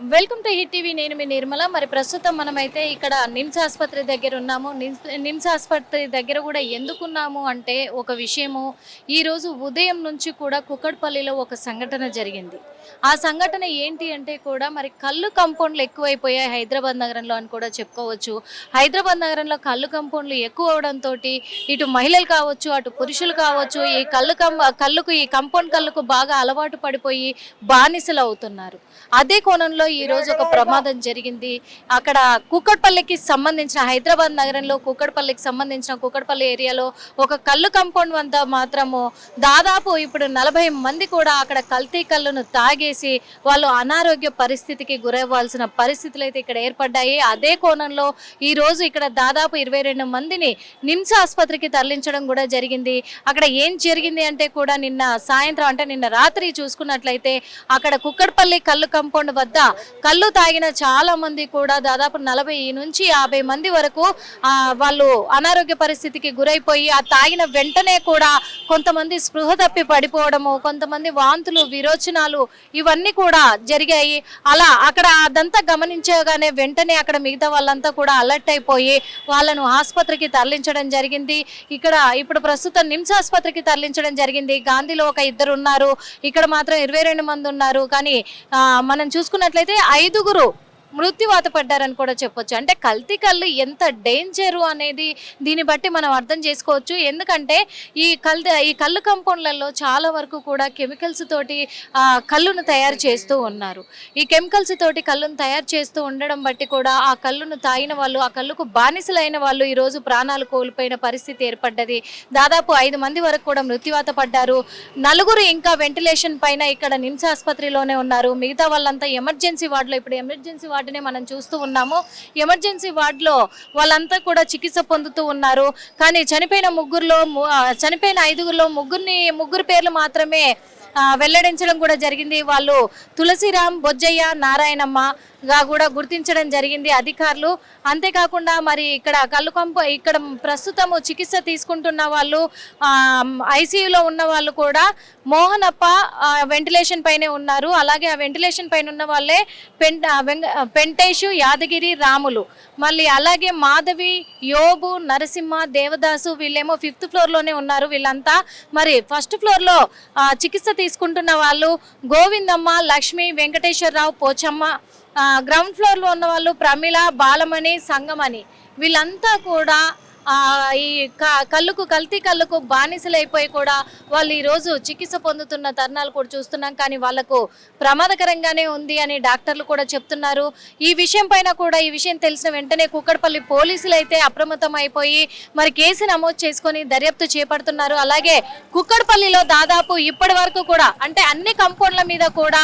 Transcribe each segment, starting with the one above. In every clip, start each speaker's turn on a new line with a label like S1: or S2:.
S1: Welcome to hit TV. నేను మీ నిర్మల. మరి ప్రస్తుతం మనమైతే ఇక్కడ నిమ్స్ ఆసుపత్రి దగ్గర ఉన్నాము. నిమ్స్ నిమ్స్ ఆసుపత్రి దగ్గర కూడా ఎందుకున్నాము అంటే ఒక విషయము. ఈరోజు ఉదయం నుంచి కూడా కుక్కడ్పల్లిలో ఒక సంఘటన జరిగింది. ఆ సంఘటన ఏంటి అంటే కూడా మరి కళ్ళు కంపౌండ్లు ఎక్కువైపోయాయి హైదరాబాద్ నగరంలో అని కూడా చెప్పుకోవచ్చు. హైదరాబాద్ నగరంలో కళ్ళు కంపౌండ్లు ఎక్కువ అవడంతో ఇటు మహిళలు కావచ్చు అటు పురుషులు కావచ్చు ఈ కళ్ళు కం కళ్ళుకు ఈ కంపౌండ్ కళ్ళుకు బాగా అలవాటు పడిపోయి బానిసలు అవుతున్నారు. అదే కోణంలో ఈ రోజు ఒక ప్రమాదం జరిగింది. అక్కడ కుక్కడ్పల్లికి సంబంధించిన హైదరాబాద్ నగరంలో కుక్కడ్పల్లికి సంబంధించిన కుక్కడ్పల్లి ఏరియాలో ఒక కళ్ళు కంపౌండ్ వద్ద మాత్రము దాదాపు ఇప్పుడు నలభై మంది కూడా అక్కడ కల్తీ కళ్ళును తాగేసి వాళ్ళు అనారోగ్య పరిస్థితికి గురవ్వాల్సిన పరిస్థితులు అయితే ఇక్కడ ఏర్పడ్డాయి. అదే కోణంలో ఈ రోజు ఇక్కడ దాదాపు ఇరవై రెండు మందిని నిమ్స్ ఆసుపత్రికి తరలించడం కూడా జరిగింది. అక్కడ ఏం జరిగింది అంటే కూడా నిన్న సాయంత్రం అంటే నిన్న రాత్రి చూసుకున్నట్లయితే అక్కడ కుక్కడ్పల్లి కళ్ళు కంపౌండ్ వద్ద కళ్ళు తాగిన చాలా మంది కూడా దాదాపు నలభై నుంచి యాభై మంది వరకు వాళ్ళు అనారోగ్య పరిస్థితికి గురైపోయి ఆ తాగిన వెంటనే కూడా కొంతమంది స్పృహ తప్పి పడిపోవడము కొంతమంది వాంతులు విరోచనాలు ఇవన్నీ కూడా జరిగాయి. అలా అక్కడ అదంతా గమనించగానే వెంటనే అక్కడ మిగతా వాళ్ళంతా కూడా అలర్ట్ అయిపోయి వాళ్ళను ఆసుపత్రికి తరలించడం జరిగింది. ఇక్కడ ఇప్పుడు ప్రస్తుతం నిమ్స్ ఆసుపత్రికి తరలించడం జరిగింది. గాంధీలో ఒక ఇద్దరు ఉన్నారు. ఇక్కడ మాత్రం ఇరవై రెండు మంది ఉన్నారు. కానీ మనం చూసుకున్నట్లయితే ఐదుగురు మృత్యువాత పడ్డారని కూడా చెప్పొచ్చు. అంటే కల్తీ కళ్ళు ఎంత డేంజరు అనేది దీన్ని బట్టి మనం అర్థం చేసుకోవచ్చు. ఎందుకంటే ఈ కల్తీ ఈ కళ్ళు కంపౌండ్లలో చాలా వరకు కూడా కెమికల్స్ తోటి కళ్ళును తయారు చేస్తూ ఉన్నారు. ఈ కెమికల్స్ తోటి కళ్ళును తయారు చేస్తూ ఉండడం బట్టి కూడా ఆ కళ్ళును తాగిన వాళ్ళు ఆ కళ్ళుకు బానిసలైన వాళ్ళు ఈరోజు ప్రాణాలు కోల్పోయిన పరిస్థితి ఏర్పడ్డది. దాదాపు ఐదు మంది వరకు కూడా మృత్యువాత పడ్డారు. నలుగురు ఇంకా వెంటిలేషన్ పైన ఇక్కడ నిమ్స్ ఆసుపత్రిలోనే ఉన్నారు. మిగతా వాళ్ళంతా ఎమర్జెన్సీ వార్డులో. ఇప్పుడు ఎమర్జెన్సీ వార్డునే మనం చూస్తూ ఉన్నాము. ఎమర్జెన్సీ వార్డులో వాళ్ళంతా కూడా చికిత్స పొందుతూ ఉన్నారు. కానీ చనిపోయిన ముగ్గురులో చనిపోయిన ఐదుగురిలో ముగ్గురిని ముగ్గురు పేర్లు మాత్రమే వెల్లడించడం కూడా జరిగింది. వాళ్ళు తులసిరామ్ బొజ్జయ్య నారాయణమ్మ గా కూడా గుర్తించడం జరిగింది అధికారులు. అంతేకాకుండా మరి ఇక్కడ కళ్ళుకంప ఇక్కడ ప్రస్తుతము చికిత్స తీసుకుంటున్న వాళ్ళు ఐసీయూలో ఉన్న వాళ్ళు కూడా మోహనప్ప వెంటిలేషన్ పైనే ఉన్నారు. అలాగే ఆ వెంటిలేషన్ పైన ఉన్న వాళ్ళే పెంట పెంటేషు యాదగిరి రాములు. మళ్ళీ అలాగే మాధవి యోబు నరసింహ దేవదాసు వీళ్ళేమో ఫిఫ్త్ ఫ్లోర్లోనే ఉన్నారు వీళ్ళంతా. మరి ఫస్ట్ ఫ్లోర్లో చికిత్స తీసుకుంటున్న వాళ్ళు గోవిందమ్మ లక్ష్మి వెంకటేశ్వరరావు పోచమ్మ గ్రౌండ్ ఫ్లోర్లో ఉన్న వాళ్ళు ప్రమిళ బాలమణి సంగమణి. వీళ్ళంతా కూడా ఈ క- కళ్ళుకు కల్తీ కళ్ళుకు బానిసలైపోయి కూడా వాళ్ళు ఈరోజు చికిత్స పొందుతున్న తరుణాలు కూడా చూస్తున్నాం. కానీ వాళ్ళకు ప్రమాదకరంగానే ఉంది అని డాక్టర్లు కూడా చెప్తున్నారు. ఈ విషయం పైన కూడా ఈ విషయం తెలిసిన వెంటనే కుక్కడపల్లి పోలీసులు అయితే అప్రమత్తం అయిపోయి మరి కేసు నమోదు చేసుకొని దర్యాప్తు చేపడుతున్నారు. అలాగే కుక్కడపల్లిలో దాదాపు ఇప్పటి వరకు కూడా అంటే అన్ని కంపౌండ్ల మీద కూడా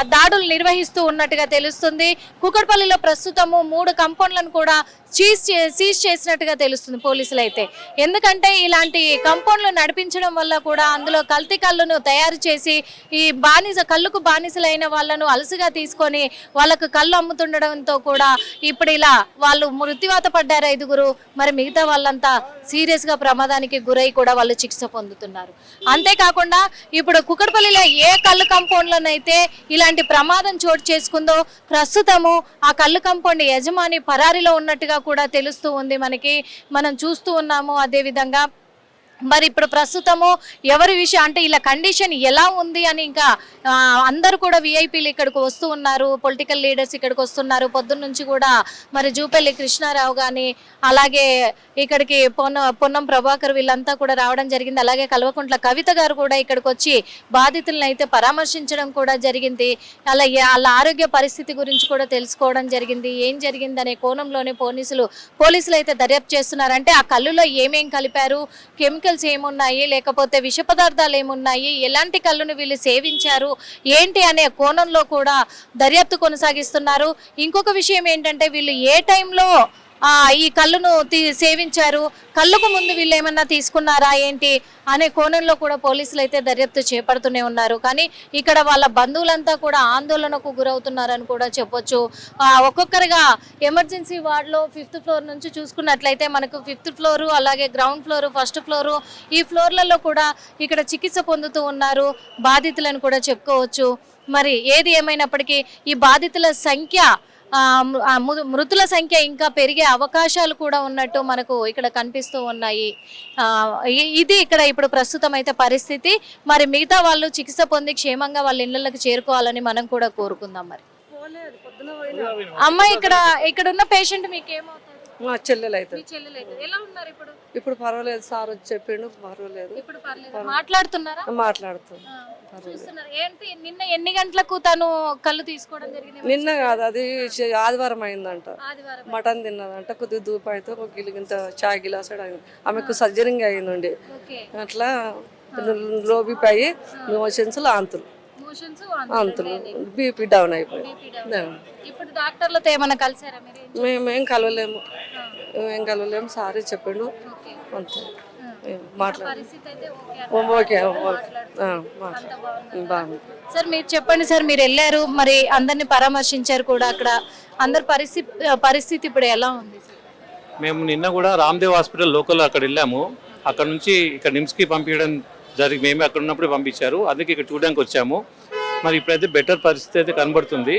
S1: దాడులు నిర్వహిస్తూ ఉన్నట్టుగా తెలుస్తుంది. కుక్కడపల్లిలో ప్రస్తుతము మూడు కంపౌండ్లను కూడా చీజ్ సీజ్ చేసినట్టుగా తెలుస్తుంది. పోలీసులు అయితే ఎందుకంటే ఇలాంటి కంపౌండ్లు నడిపించడం వల్ల కూడా అందులో కల్తీ కళ్ళును తయారు చేసి ఈ బానిస కళ్ళుకు బానిసలైన వాళ్ళను అలసిగా తీసుకొని వాళ్ళకు కళ్ళు అమ్ముతుండడంతో కూడా ఇప్పుడు ఇలా వాళ్ళు మృత్యువాత పడ్డారు ఐదుగురు. మరి మిగతా వాళ్ళంతా సీరియస్గా ప్రమాదానికి గురై కూడా వాళ్ళు చికిత్స పొందుతున్నారు. అంతేకాకుండా ఇప్పుడు కుక్కడపల్లిలో ఏ కళ్ళు కంపౌండ్లోనైతే ఇలాంటి ప్రమాదం చోటు చేసుకుందో ప్రస్తుతము ఆ కళ్ళు కంపౌండ్ యజమాని పరారిలో ఉన్నట్టుగా కూడా తెలుస్తూ ఉంది మనకి. మన మనం చూస్తూ ఉన్నాము. అదే విధంగా మరి ఇప్పుడు ప్రస్తుతము ఎవరి విషయం అంటే ఇలా కండిషన్ ఎలా ఉంది అని ఇంకా అందరు అందరూ కూడా విఐపీలు ఇక్కడికి వస్తూ ఉన్నారు పొలిటికల్ లీడర్స్ ఇక్కడికి వస్తున్నారు. పొద్దున్న నుంచి కూడా మరి జూపల్లి కృష్ణారావు కానీ అలాగే ఇక్కడికి పొన్న పొన్నం ప్రభాకర్ వీళ్ళంతా కూడా రావడం జరిగింది. అలాగే కల్వకుంట్ల కవిత గారు కూడా ఇక్కడికి వచ్చి బాధితులను అయితే పరామర్శించడం కూడా జరిగింది. అలా వాళ్ళ ఆరోగ్య పరిస్థితి గురించి కూడా తెలుసుకోవడం జరిగింది. ఏం జరిగింది అనే కోణంలోనే పోలీసులు పోలీసులు అయితే దర్యాప్తు చేస్తున్నారంటే ఆ కళ్ళులో ఏమేం కలిపారు? కెమికల్స్ ఏమున్నాయి? లేకపోతే విష పదార్థాలు ఏమున్నాయి? ఎలాంటి కళ్ళును వీళ్ళు సేవించారు? ఏంటి అనే కోణంలో కూడా దర్యాప్తు కొనసాగిస్తున్నారు. ఇంకొక విషయం ఏంటంటే వీళ్ళు ఏ టైంలో ఈ కళ్ళును తీ- సేవించారు. కళ్ళకు ముందు వీళ్ళు ఏమన్నా తీసుకున్నారా ఏంటి అనే కోణంలో కూడా పోలీసులు అయితే దర్యాప్తు చేపడుతూనే ఉన్నారు. కానీ ఇక్కడ వాళ్ళ బంధువులంతా కూడా ఆందోళనకు గురవుతున్నారని కూడా చెప్పొచ్చు. ఒక్కొక్కరిగా ఎమర్జెన్సీ వార్డులో ఫిఫ్త్ ఫ్లోర్ నుంచి చూసుకున్నట్లయితే మనకు ఫిఫ్త్ ఫ్లోరు అలాగే గ్రౌండ్ ఫ్లోరు ఫస్ట్ ఫ్లోరు ఈ ఫ్లోర్లలో కూడా ఇక్కడ చికిత్స పొందుతూ ఉన్నారు బాధితులను కూడా చెప్పుకోవచ్చు. మరి ఏది ఏమైనప్పటికీ ఈ బాధితుల సంఖ్య మృతుల సంఖ్య ఇంకా పెరిగే అవకాశాలు కూడా ఉన్నట్టు మనకు ఇక్కడ కనిపిస్తూ ఉన్నాయి. ఇది ఇక్కడ ఇప్పుడు ప్రస్తుతం అయితే పరిస్థితి. మరి మిగతా వాళ్ళు చికిత్స పొంది క్షేమంగా వాళ్ళ ఇళ్ళకి చేరుకోవాలని మనం కూడా కోరుకుందాం మరి. అమ్మ ఇక్కడ ఇక్కడ ఉన్న పేషెంట్ మీకు ఏమవుతారు
S2: మా చెల్లెలు అయితే
S1: మీ చెల్లెలు అయితే ఎలా ఉన్నారు ఇప్పుడు?
S2: ఇప్పుడు పర్వాలేదు సార్ వచ్చి చెప్పిండు పర్వాలేదు.
S1: ఇప్పుడు పర్లేదు. మాట్లాడుతున్నారా?
S2: మాట్లాడుతుంది
S1: చూస్తున్నారు. ఏంటి నిన్న ఎన్ని గంటలకు తను కళ్ళు తీసుకోవడం జరిగింది?
S2: నిన్న కాదు అది ఆదివారం అయిందంట.
S1: ఆదివారం.
S2: మటన్ తిన్నదంట కొద్దిగా దూపాయితో ఒక గిలిగింత చాయ్ గిలాస్ అయింది ఆమెకు సర్జరింగ్ అయిందండి అట్లా లోబిపోయి మోషన్స్ ఆంతులు
S1: మోషన్స్
S2: ఆంతులు బీపీ డౌన్ అయిపోయి డౌన్.
S1: ఇప్పుడు డాక్టర్లతో ఏమైనా కలిసారా మీరు?
S2: మేమేం కలవలేము. మేమేం కలవలేము. సారీ చెప్పిండు.
S1: ఓకే.
S2: అంతే. ఏం మాట్లాడు
S1: పరిస్థితి అయితే ఓకే
S2: ఓకే ఓకే. ఆ, మాట్లాడు. బాగుంది
S1: సార్ మీరు చెప్పండి సార్ మీరు వెళ్ళారు. మరి అందరిని పరామర్శించారు కూడా అక్కడ. అందరి పరిస్థితి పరిస్థితి ఇప్పుడు ఎలా ఉంది సార్?
S3: మేము నిన్న కూడా రామ్దేవ్ హాస్పిటల్ లోకల్ అక్కడ వెళ్ళాము. అక్కడ నుంచి ఇక్కడ నిమ్స్కి పంపించడం జరిగి మేమే అక్కడ ఉన్నప్పుడు పంపించారు. అందుకే ఇక్కడ చూడడానికి వచ్చాము. మరి ఇప్పుడైతే బెటర్ పరిస్థితి అయితే కనబడుతుంది.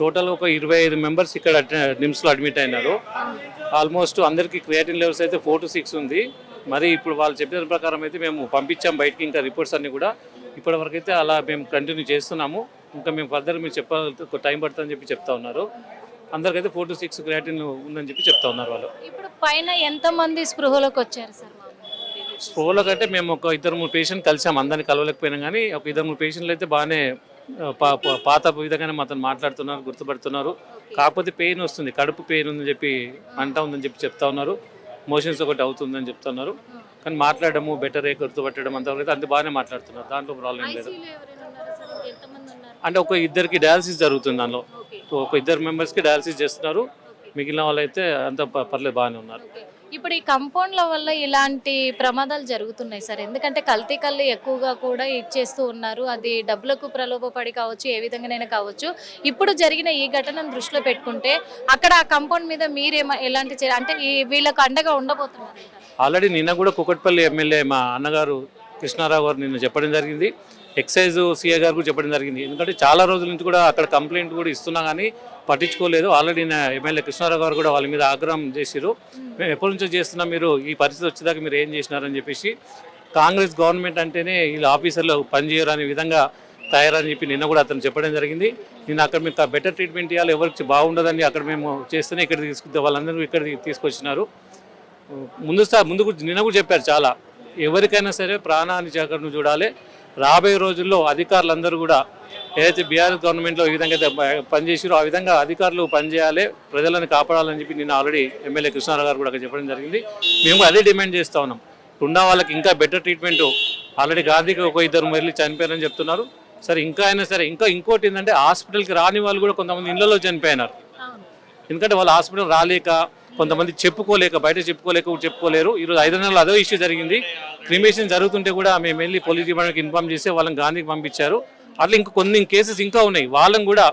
S3: టోటల్ ఒక ఇరవై ఐదు మెంబర్స్ ఇక్కడ నిమ్స్లో అడ్మిట్ అయినారు. ఆల్మోస్ట్ అందరికీ క్రియేటిన్ లెవెల్స్ అయితే ఫోర్ టు సిక్స్ ఉంది. మరి ఇప్పుడు వాళ్ళు చెప్పిన ప్రకారం అయితే మేము పంపించాం బయటికి ఇంకా రిపోర్ట్స్ అన్ని కూడా. ఇప్పటి వరకు అయితే అలా మేము కంటిన్యూ చేస్తున్నాము. ఇంకా మేము ఫర్దర్ మీరు చెప్పాలి టైం పడుతుందని చెప్పి చెప్తా ఉన్నారు. అందరికైతే ఫోర్ టు సిక్స్ క్రియాటిన్ ఉందని చెప్పి చెప్తా ఉన్నారు వాళ్ళు.
S1: ఇప్పుడు పైన ఎంత మంది స్పృహలోకి వచ్చారు సార్?
S3: స్పోలో కంటే మేము ఒక ఇద్దరు మూడు పేషెంట్ కలిసాం. అందరిని కలవలేకపోయినాం కానీ ఒక ఇద్దరు మూడు పేషెంట్లు అయితే బాగానే పాత విధంగానే మాతో మాట్లాడుతున్నారు గుర్తుపడుతున్నారు. కాకపోతే పెయిన్ వస్తుంది కడుపు పెయిన్ ఉందని చెప్పి అంట ఉందని చెప్పి చెప్తా ఉన్నారు. మోషన్స్ ఒకటి అవుతుందని చెప్తున్నారు కానీ మాట్లాడము బెటర్ గుర్తుపట్టడం అంతవరకు అంత బాగానే మాట్లాడుతున్నారు. దాంట్లో ప్రాబ్లం లేదు. అంటే ఒక ఇద్దరికి డయాలసిస్ జరుగుతుంది దానిలో ఒక ఇద్దరు మెంబర్స్కి డయాలసిస్ చేస్తున్నారు. మిగిలిన వాళ్ళు అయితే అంత పర్లేదు బాగానే ఉన్నారు.
S1: ఇప్పుడు ఈ కంపౌండ్ల వల్ల ఇలాంటి ప్రమాదాలు జరుగుతున్నాయి సార్. ఎందుకంటే కల్తీ కళ్ళు ఎక్కువగా కూడా ఇచ్చేస్తూ ఉన్నారు. అది డబ్బులకు ప్రలోభపడి కావచ్చు ఏ విధంగానైనా కావచ్చు. ఇప్పుడు జరిగిన ఈ ఘటనను దృష్టిలో పెట్టుకుంటే అక్కడ ఆ కంపౌండ్ మీద మీరేమో ఎలాంటి అంటే ఈ వీళ్ళకు అండగా ఉండబోతున్నారు?
S3: ఆల్రెడీ నిన్న కూడా కుకట్పల్లి ఎమ్మెల్యే మా అన్నగారు కృష్ణారావు గారు నిన్న చెప్పడం జరిగింది. ఎక్సైజ్ సీఏ గారు కూడా చెప్పడం జరిగింది. ఎందుకంటే చాలా రోజుల నుంచి కూడా అక్కడ కంప్లైంట్ కూడా ఇస్తున్నా కానీ పట్టించుకోలేదు. ఆల్రెడీ నా ఎమ్మెల్యే కృష్ణారావు గారు కూడా వాళ్ళ మీద ఆగ్రహం చేసిరు మేము ఎప్పటి నుంచో చేస్తున్నా మీరు ఈ పరిస్థితి వచ్చేదాకా మీరు ఏం చేసినారని చెప్పేసి కాంగ్రెస్ గవర్నమెంట్ అంటేనే వీళ్ళు ఆఫీసర్లు పనిచేయరు అనే విధంగా తయారని చెప్పి నిన్న కూడా అతను చెప్పడం జరిగింది. నిన్న అక్కడ మీకు బెటర్ ట్రీట్మెంట్ ఇవ్వాలి ఎవరికి బాగుండదని అక్కడ మేము చేస్తేనే ఇక్కడ తీసుకుంటే వాళ్ళందరూ ఇక్కడ తీసుకొచ్చినారు. ముందు సా- ముందు నిన్న కూడా చెప్పారు చాలా. ఎవరికైనా సరే ప్రాణాన్ని జాగ్రత్తను చూడాలి. రాబోయే రోజుల్లో అధికారులందరూ కూడా ఏదైతే బీఆర్ఎస్ గవర్నమెంట్లో ఈ విధంగా పనిచేసారో ఆ విధంగా అధికారులు పనిచేయాలి ప్రజలను కాపాడాలని చెప్పి నిన్న ఆల్రెడీ ఎమ్మెల్యే కృష్ణారావు గారు కూడా చెప్పడం జరిగింది. మేము కూడా అదే డిమాండ్ చేస్తా ఉన్నాం. ఉన్న వాళ్ళకి ఇంకా బెటర్ ట్రీట్మెంట్ ఆల్రెడీ గాంధీకి ఒక ఇద్దరు వెళ్ళి చనిపోయారని చెప్తున్నారు. సరే ఇంకా అయినా సరే ఇంకా ఇంకోటి ఏంటంటే హాస్పిటల్కి రాని వాళ్ళు కూడా కొంతమంది ఇళ్ళలో చనిపోయినారు. ఎందుకంటే వాళ్ళు హాస్పిటల్ రాలేక కొంతమంది చెప్పుకోలేక బయట చెప్పుకోలేక చెప్పుకోలేరు. ఈరోజు ఐదు నెలలు అదో ఇష్యూ జరిగింది. క్రిమేషన్ జరుగుతుంటే కూడా మేము వెళ్ళి పోలీస్ డిపార్ట్మెంట్కి ఇన్ఫార్మ్ చేస్తే వాళ్ళని గాంధీకి పంపించారు. అట్లా ఇంకా కొన్ని కేసెస్ ఇంకా ఉన్నాయి. వాళ్ళని కూడా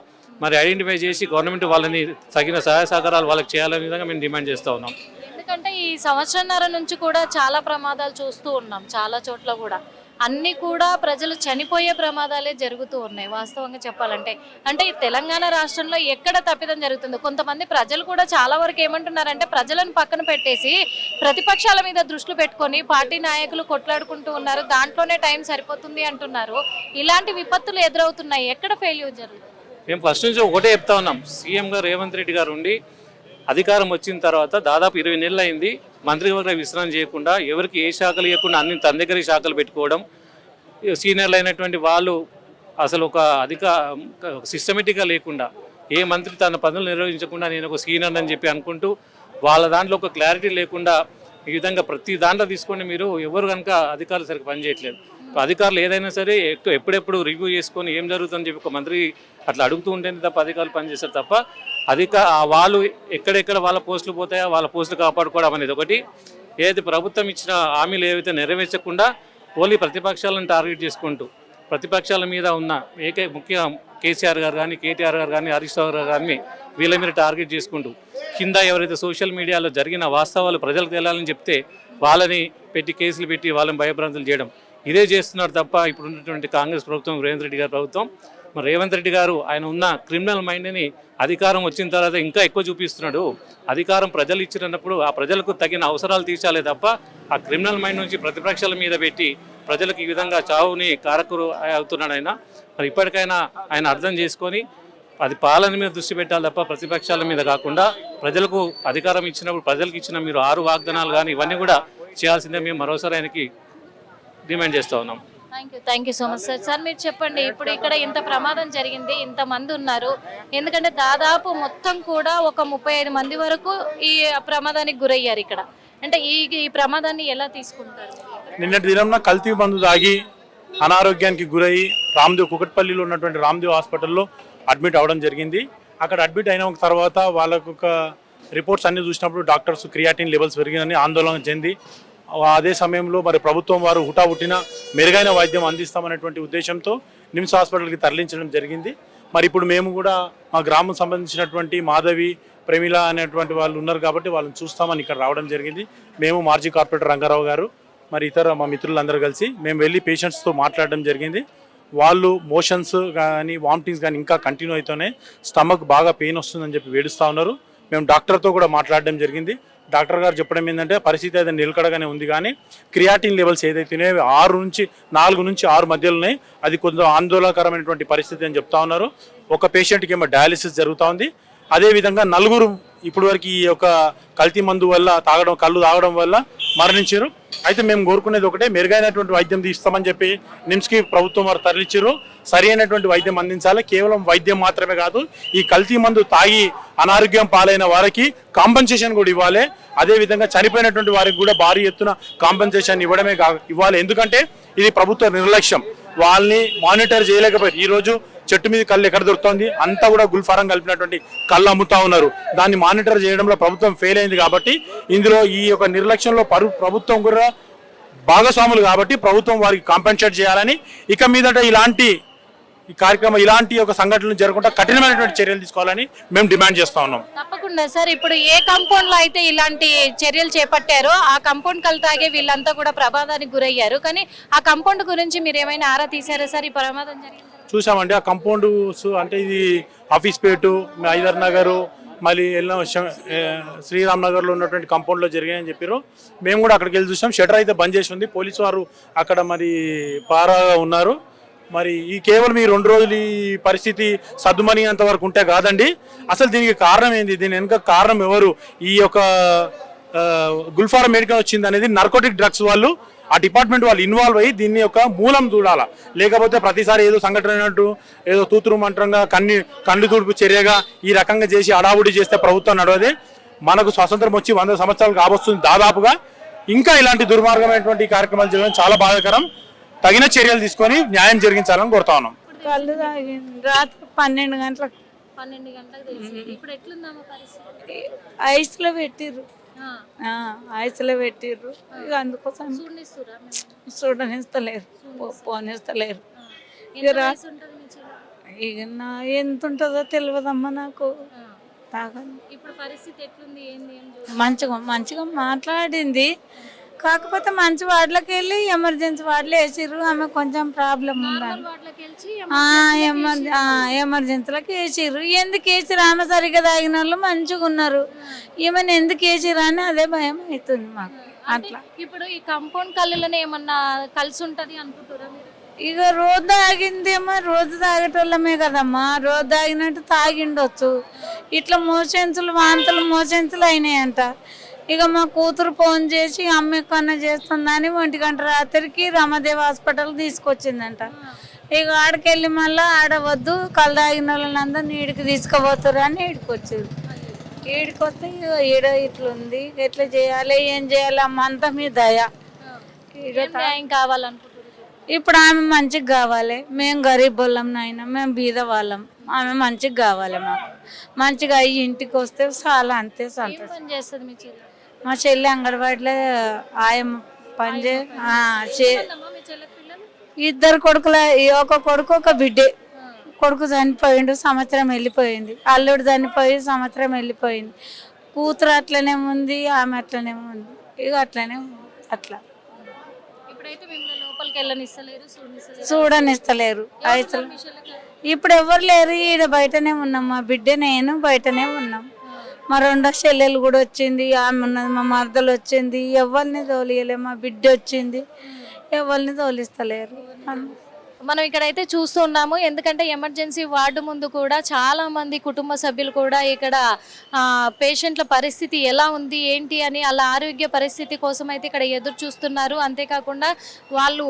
S3: మరి ఐడెంటిఫై చేసి గవర్నమెంట్ వాళ్ళని తగిన సహాయ సహకారాలు వాళ్ళకి చేయాలనే విధంగా మేము డిమాండ్ చేస్తూ ఉన్నాం.
S1: ఎందుకంటే ఈ సంవత్సరంన్నర నుంచి కూడా చాలా ప్రమాదాలు చూస్తూ ఉన్నాం చాలా చోట్ల కూడా. అన్ని కూడా ప్రజలు చనిపోయే ప్రమాదాలే జరుగుతూ ఉన్నాయి వాస్తవంగా చెప్పాలంటే. అంటే ఈ తెలంగాణ రాష్ట్రంలో ఎక్కడ తప్పిదం జరుగుతుందో? కొంతమంది ప్రజలు కూడా చాలా వరకు ఏమంటున్నారంటే ప్రజలను పక్కన పెట్టేసి ప్రతిపక్షాల మీద దృష్టి పెట్టుకొని పార్టీ నాయకులు కొట్లాడుకుంటూ ఉన్నారు దాంట్లోనే టైం సరిపోతుంది అంటున్నారు. ఇలాంటి విపత్తులు ఎదురవుతున్నాయి. ఎక్కడ ఫెయిల్యూర్ జరుగుతుంది?
S3: మేము ఫస్ట్ నుంచి ఒకటే చెప్తా ఉన్నాం. సీఎం గారు రేవంత్ రెడ్డి గారు ఉండి అధికారం వచ్చిన తర్వాత దాదాపు ఇరవై నెలలు అయింది. మంత్రివర్గ విశ్రాంతి చేయకుండా ఎవరికి ఏ శాఖలు ఇవ్వకుండా అన్ని తన దగ్గర శాఖలు పెట్టుకోవడం. సీనియర్లు అయినటువంటి వాళ్ళు అసలు ఒక అధిక సిస్టమేటిక్గా లేకుండా ఏ మంత్రి తన పనులు నిర్వహించకుండా నేను ఒక సీనియర్ అని చెప్పి అనుకుంటూ వాళ్ళ దాంట్లో ఒక క్లారిటీ లేకుండా ఈ విధంగా ప్రతి దాంట్లో తీసుకొని మీరు ఎవరు కనుక అధికారులు సరిగ్గా పనిచేయట్లేదు. అధికారులు ఏదైనా సరే ఎప్పుడెప్పుడు రివ్యూ చేసుకొని ఏం జరుగుతుందని చెప్పి ఒక మంత్రి అట్లా అడుగుతూ ఉంటేనే తప్ప అధికారులు పనిచేస్తారు తప్ప అధిక వాళ్ళు ఎక్కడెక్కడ వాళ్ళ పోస్టులు పోతాయో వాళ్ళ పోస్టులు కాపాడుకోవడం అనేది ఒకటి. ఏది ప్రభుత్వం ఇచ్చిన హామీలు ఏవైతే నెరవేర్చకుండా ఓన్లీ ప్రతిపక్షాలను టార్గెట్ చేసుకుంటూ ప్రతిపక్షాల మీద ఉన్న ఏకై ముఖ్య కేసీఆర్ గారు కానీ కేటీఆర్ గారు కానీ హరీష్ రావు గారు కానీ వీళ్ళ మీద టార్గెట్ చేసుకుంటూ కింద ఎవరైతే సోషల్ మీడియాలో జరిగిన వాస్తవాలు ప్రజలకు తెలాలని చెప్తే వాళ్ళని పెట్టి కేసులు పెట్టి వాళ్ళని భయభ్రాంతులు చేయడం. ఇదే చేస్తున్నారు తప్ప ఇప్పుడు ఉన్నటువంటి కాంగ్రెస్ ప్రభుత్వం రేవంత్ రెడ్డి గారి ప్రభుత్వం. మరి రేవంత్ రెడ్డి గారు ఆయన ఉన్న క్రిమినల్ మైండ్ని అధికారం వచ్చిన తర్వాత ఇంకా ఎక్కువ చూపిస్తున్నాడు. అధికారం ప్రజలు ఇచ్చినప్పుడు ఆ ప్రజలకు తగిన అవసరాలు తీర్చాలే తప్ప ఆ క్రిమినల్ మైండ్ నుంచి ప్రతిపక్షాల మీద పెట్టి ప్రజలకు ఈ విధంగా చావుని కారకురు అవుతున్నాడు ఆయన. మరి ఇప్పటికైనా ఆయన అర్థం చేసుకొని అది పాలన మీద దృష్టి పెట్టాలి తప్ప ప్రతిపక్షాల మీద కాకుండా ప్రజలకు అధికారం ఇచ్చినప్పుడు ప్రజలకు ఇచ్చిన మీరు ఆరు వాగ్దానాలు కానీ ఇవన్నీ కూడా చేయాల్సిందే. మేము మరోసారి ఆయనకి డిమాండ్ చేస్తూ ఉన్నాం.
S1: Thank you thank you so much. Sir sir మీరు చెప్పండి ఇప్పుడు ఇక్కడ ఇంత ప్రమాదం జరిగింది ఇంత మంది ఉన్నారు. ఎందుకంటే దాదాపు మొత్తం కూడా ఒక ముప్పై ఐదు మంది వరకు ఈ ప్రమాదానికి గురయ్యారు ఇక్కడ. అంటే ఈ ఈ ప్రమాదాన్ని ఎలా తీసుకుంటారు?
S4: నిన్నటి దినంన కల్తీ మందు తాగి అనారోగ్యానికి గురై రామ్దేవ్ కుకట్పల్లిలో ఉన్నటువంటి రామ్దేవ్ హాస్పిటల్లో అడ్మిట్ అవ్వడం జరిగింది. అక్కడ అడ్మిట్ అయిన తర్వాత వాళ్ళకు ఒక రిపోర్ట్స్ అన్ని చూసినప్పుడు డాక్టర్స్ క్రియాటిన్ లెవెల్స్ పెరిగిందని ఆందోళన చెంది అదే సమయంలో మరి ప్రభుత్వం వారు హుటాహుటిన మెరుగైన వైద్యం అందిస్తామనేటువంటి ఉద్దేశంతో నిమ్స్ హాస్పిటల్కి తరలించడం జరిగింది. మరి ఇప్పుడు మేము కూడా మా గ్రామం సంబంధించినటువంటి మాధవి ప్రమిళ అనేటువంటి వాళ్ళు ఉన్నారు కాబట్టి వాళ్ళని చూస్తామని ఇక్కడ రావడం జరిగింది. మేము మార్జీ కార్పొరేటర్ రంగారావు గారు మరి ఇతర మా మిత్రులందరూ కలిసి మేము వెళ్ళి పేషెంట్స్తో మాట్లాడడం జరిగింది. వాళ్ళు మోషన్స్ కానీ వామిటింగ్స్ కానీ ఇంకా కంటిన్యూ అవుతూనే స్టమక్ బాగా పెయిన్ వస్తుందని చెప్పి వేడుస్తూ ఉన్నారు. మేము డాక్టర్తో కూడా మాట్లాడడం జరిగింది. డాక్టర్ గారు చెప్పడం ఏంటంటే పరిస్థితి అయితే నిలకడగానే ఉంది కానీ క్రియాటిన్ లెవెల్స్ ఏదైతే ఆరు నుంచి నాలుగు నుంచి ఆరు మధ్యలో ఉన్నాయి. అది కొంచెం ఆందోళనకరమైనటువంటి పరిస్థితి అని చెప్తా ఉన్నారు. ఒక పేషెంట్కి ఏమో డయాలిసిస్ జరుగుతూ ఉంది. అదేవిధంగా నలుగురు ఇప్పటివరకు వరకు ఈ యొక్క కల్తీ మందు వల్ల తాగడం కళ్ళు తాగడం వల్ల మరణించారు. అయితే మేము కోరుకునేది ఒకటే మెరుగైనటువంటి వైద్యం తీస్తామని చెప్పి నిమ్స్కి ప్రభుత్వం వారు తరలించారు సరి అయినటువంటి వైద్యం అందించాలి. కేవలం వైద్యం మాత్రమే కాదు ఈ కల్తీ మందు తాగి అనారోగ్యం పాలైన వారికి కాంపెన్సేషన్ కూడా ఇవ్వాలి. అదేవిధంగా చనిపోయినటువంటి వారికి కూడా భారీ ఎత్తున కాంపెన్సేషన్ ఇవ్వడమే కా ఇవ్వాలి. ఎందుకంటే ఇది ప్రభుత్వ నిర్లక్ష్యం. వాళ్ళని మానిటర్ చేయలేకపోయారు. ఈ రోజు చెట్టు మీద కళ్ళు ఎక్కడ దొరుకుతుంది? అంతా కూడా గుల్ఫారం కలిపినటువంటి కళ్ళు అమ్ముతా ఉన్నారు. దాన్ని మానిటర్ చేయడంలో ప్రభుత్వం ఫెయిల్ అయింది కాబట్టి ఇందులో ఈ యొక్క నిర్లక్ష్యంలో పరు ప్రభుత్వం కూడా భాగస్వాములు కాబట్టి ప్రభుత్వం వారికి కాంపెన్సేట్ చేయాలని ఇక మీదట ఇలాంటి ఈ కార్యక్రమం ఇలాంటి ఒక సంఘటనలు జరగకుండా కఠినమైనటువంటి చర్యలు తీసుకోవాలని మేము డిమాండ్ చేస్తా ఉన్నాం.
S1: తప్పకుండా సార్ ఇప్పుడు ఏ కాంపౌండ్లో అయితే ఇలాంటి చర్యలు చేపట్టారో ఆ కాంపౌండ్ కల్ తాగే వీళ్ళంతా కూడా ప్రమాదానికి గురయ్యారు. కానీ ఆ కాంపౌండ్ గురించి మీరు ఏమైనా ఆరా తీసారా సార్? ఈ ప్రమాదం జరిగింది?
S4: చూసామండి ఆ కంపౌండ్ అంటే ఇది ఆఫీస్ పేటు ఐదర్ నగరు మళ్ళీ ఏ, శ్రీరామ్ నగర్లో ఉన్నటువంటి కంపౌండ్లో జరిగాయని చెప్పారు మేము కూడా అక్కడికి వెళ్ళి చూసాం. షటర్ అయితే బంద్ చేసి ఉంది. పోలీసు వారు అక్కడ మరి పారాగా ఉన్నారు. మరి ఈ కేవలం ఈ రెండు రోజులు ఈ పరిస్థితి సద్దుమణిగేంత అంతవరకు ఉంటే కాదండి. అసలు దీనికి కారణం ఏంది? దీని వెనుక కారణం ఎవరు? ఈ యొక్క ఆ, మెడికల్ వచ్చింది అనేది నర్కోటిక్ డ్రగ్స్ వాళ్ళు ఆ డిపార్ట్మెంట్ వాళ్ళు ఇన్వాల్వ్ అయ్యి దీన్ని యొక్క మూలం చూడాలా? లేకపోతే ప్రతిసారి ఏదో సంఘటన అయినట్టు ఏదో తూతురు మంత్రంగా కన్ని కళ్ళు తూడుపు చర్యగా ఈ రకంగా చేసి అడావుడి చేస్తే ప్రభుత్వం నడవదే. మనకు స్వాతంత్రం వచ్చి వంద సంవత్సరాలు కాబోస్తుంది దాదాపుగా. ఇంకా ఇలాంటి దుర్మార్గమైనటువంటి కార్యక్రమాలు చేయడం చాలా బాధాకరం. తగిన చర్యలు తీసుకొని న్యాయం జరిగించాలని కోరుతా ఉన్నాం.
S5: కళ్ళు తాగింది. రాత్రి పన్నెండు గంటలకు.
S1: పన్నెండు గంటలకు తెలిసి ఇప్పుడు ఎట్లుందమ్మా పరిస్థితి?
S5: ఐస్లో పెట్టిర్రు.
S1: ఆ,
S5: ఆ, ఐస్లో పెట్టిర్రు. ఇక అందుకోసం
S1: చూడనిస్తురా?
S5: చూడనిస్తలేరు పో- పోనిస్తలేరు. రా-
S1: వయసు ఉంటుంది మీ?
S5: ఇక నా ఎంత ఉంటుందో తెలియదమ్మా నాకు. తాగని.
S1: ఇప్పుడు పరిస్థితి ఎట్లుంది? ఏంది? ఏం చూడ
S5: మంచిగా మంచిగా మాట్లాడింది. కాకపోతే మంచి వార్డులోకి వెళ్ళి ఎమర్జెన్సీ వార్డులో వేసిర్రు. ఆమె కొంచెం ప్రాబ్లం ఉండాలి ఎమర్జెన్సీలోకి వేసిర్రు. ఎందుకు వేసిర్రు? ఆమె సరిగ్గా తాగిన వాళ్ళు మంచిగా ఉన్నారు. ఈమెను ఎందుకు వేసిర్రు అని అదే భయం అవుతుంది మాకు. అట్లా.
S1: ఇప్పుడు ఈ కాంపౌండ్ కళ్ళలోనే ఏమన్నా కలిసి ఉంటది అనుకుంటారా
S5: ఇక రోజు తాగిందేమో రోజు తాగేటోళ్ళమే కదమ్మా. రోజు తాగినట్టు తాగిండొచ్చు. ఇట్లా మోషన్సులు వాంతులు మోషన్సులు అయినాయంట. ఇక మా కూతురు ఫోన్ చేసి అమ్మ ఎక్కడన్నా చేస్తుందని ఒంటి గంట రాత్రికి రమాదేవి హాస్పిటల్ తీసుకొచ్చిందంట. ఇక ఆడకెళ్ళి మళ్ళీ ఆడ వద్దు కళ్ళు తాగిన వాళ్ళందరినీ ఈడికి తీసుకుపోతారు అని ఈడికి వచ్చారు ఈడికి వస్తే ఈడ ఇట్లుంది ఎట్లా చేయాలి ఏం చేయాలి అమ్మ అంతా మీ దయ.
S1: కావాలనుకుంటున్నారు?
S5: ఇప్పుడు ఆమె మంచిగా కావాలి మేము గరీబ్ వాళ్ళం నాయన మేము బీద వాళ్ళం ఆమె మంచిగా కావాలి మాకు. మంచిగా అయ్యి ఇంటికి వస్తే చాలా అంతే సంతోషం.
S1: చేస్తుంది మీ
S5: మా చెల్లి అంగన్వాడిలో ఆయన పని ఇద్దరు కొడుకుల ఒక కొడుకు ఒక బిడ్డే. కొడుకు చనిపోయిండు సంవత్సరం వెళ్ళిపోయింది. అల్లుడు చనిపోయి సంవత్సరం వెళ్ళిపోయింది. కూతురు అట్లనే ఉంది ఆమె అట్లనే ఉంది. ఇక అట్లనే. అట్లా.
S1: చూడనిస్తలేరు.
S5: ఇప్పుడు ఎవరు లేరు ఈడ బయటనే ఉన్నాం. మా బిడ్డ నేను బయటనే ఉన్నాం. మా రెండో చెల్లెలు కూడా వచ్చింది ఆమె ఉన్నది మా మరదలు వచ్చింది ఎవరిని తోలియలే మా బిడ్డ వచ్చింది ఎవరిని తోలిస్తలేరు.
S1: మనం ఇక్కడైతే చూస్తూ ఉన్నాము. ఎందుకంటే ఎమర్జెన్సీ వార్డు ముందు కూడా చాలా మంది కుటుంబ సభ్యులు కూడా ఇక్కడ పేషెంట్ల పరిస్థితి ఎలా ఉంది ఏంటి అని అలా ఆరోగ్య పరిస్థితి కోసం అయితే ఇక్కడ ఎదురు చూస్తున్నారు. అంతేకాకుండా వాళ్ళు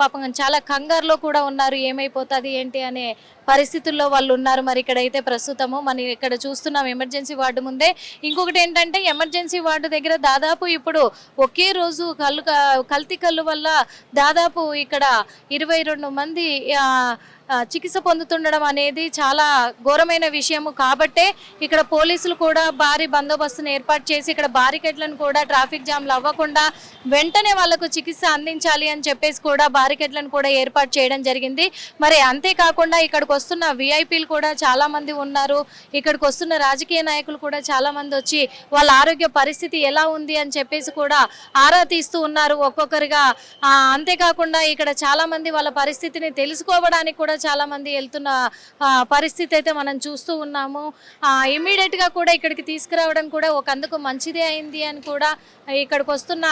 S1: పాపం చాలా కంగారులో కూడా ఉన్నారు. ఏమైపోతుంది ఏంటి అనే పరిస్థితుల్లో వాళ్ళు ఉన్నారు. మరి ఇక్కడైతే ప్రస్తుతము మనం ఇక్కడ చూస్తున్నాం ఎమర్జెన్సీ వార్డు ముందే. ఇంకొకటి ఏంటంటే ఎమర్జెన్సీ వార్డు దగ్గర దాదాపు ఇప్పుడు ఒకే రోజు కళ్ళు కల్తీ కళ్ళు వల్ల దాదాపు ఇక్కడ ఇరవై రెండు మంది ఆ, చికిత్స పొందుతుండడం అనేది చాలా ఘోరమైన విషయము. కాబట్టే ఇక్కడ పోలీసులు కూడా భారీ బందోబస్తును ఏర్పాటు చేసి ఇక్కడ బారికెట్లను కూడా ట్రాఫిక్ జామ్లు అవ్వకుండా వెంటనే వాళ్ళకు చికిత్స అందించాలి అని చెప్పేసి కూడా బారికెట్లను కూడా ఏర్పాటు చేయడం జరిగింది. మరి అంతేకాకుండా ఇక్కడికి వస్తున్న విఐపీలు కూడా చాలా మంది ఉన్నారు. ఇక్కడికి వస్తున్న రాజకీయ నాయకులు కూడా చాలా మంది వచ్చి వాళ్ళ ఆరోగ్య పరిస్థితి ఎలా ఉంది అని చెప్పేసి కూడా ఆరా తీస్తూ ఉన్నారు ఒక్కొక్కరిగా. అంతేకాకుండా ఇక్కడ చాలా మంది వాళ్ళ పరిస్థితిని తెలుసుకోవడానికి కూడా చాలా మంది వెళ్తున్న పరిస్థితి అయితే మనం చూస్తూ ఉన్నాము. ఇమీడియట్గా కూడా ఇక్కడికి తీసుకురావడం కూడా ఒక అందుకు మంచిదే అయింది అని కూడా ఇక్కడికి వస్తున్న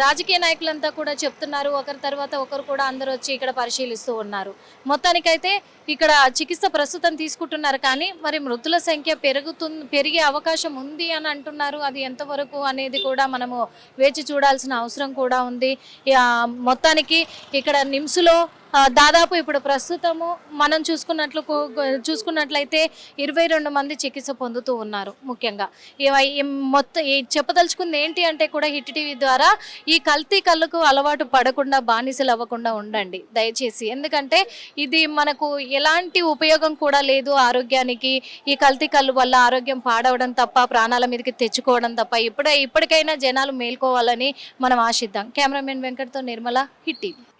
S1: రాజకీయ నాయకులంతా కూడా చెప్తున్నారు. ఒకరి తర్వాత ఒకరు కూడా అందరూ వచ్చి ఇక్కడ పరిశీలిస్తూ ఉన్నారు. మొత్తానికైతే ఇక్కడ చికిత్స ప్రస్తుతం తీసుకుంటున్నారు కానీ మరి మృతుల సంఖ్య పెరుగుతుంది పెరిగే అవకాశం ఉంది అని అంటున్నారు. అది ఎంతవరకు అనేది కూడా మనము వేచి చూడాల్సిన అవసరం కూడా ఉంది. మొత్తానికి ఇక్కడ నిమ్స్లో దాదాపు ఇప్పుడు ప్రస్తుతము మనం చూసుకున్నట్లు చూసుకున్నట్లయితే ఇరవై రెండు మంది చికిత్స పొందుతూ ఉన్నారు ముఖ్యంగా. మొత్తం ఈ చెప్పదలుచుకుంది ఏంటి అంటే కూడా హిట్ టీవీ ద్వారా ఈ కల్తీ కళ్ళకు అలవాటు పడకుండా బానిసలు అవ్వకుండా ఉండండి దయచేసి. ఎందుకంటే ఇది మనకు ఎలాంటి ఉపయోగం కూడా లేదు ఆరోగ్యానికి. ఈ కల్తీ కళ్ళు వల్ల ఆరోగ్యం పాడవడం తప్ప ప్రాణాల మీదకి తెచ్చుకోవడం తప్ప ఇప్పుడే ఇప్పటికైనా జనాలు మేల్కోవాలని మనం ఆశిద్దాం. Cameraman వెంకట్తో Nirmala hit TV.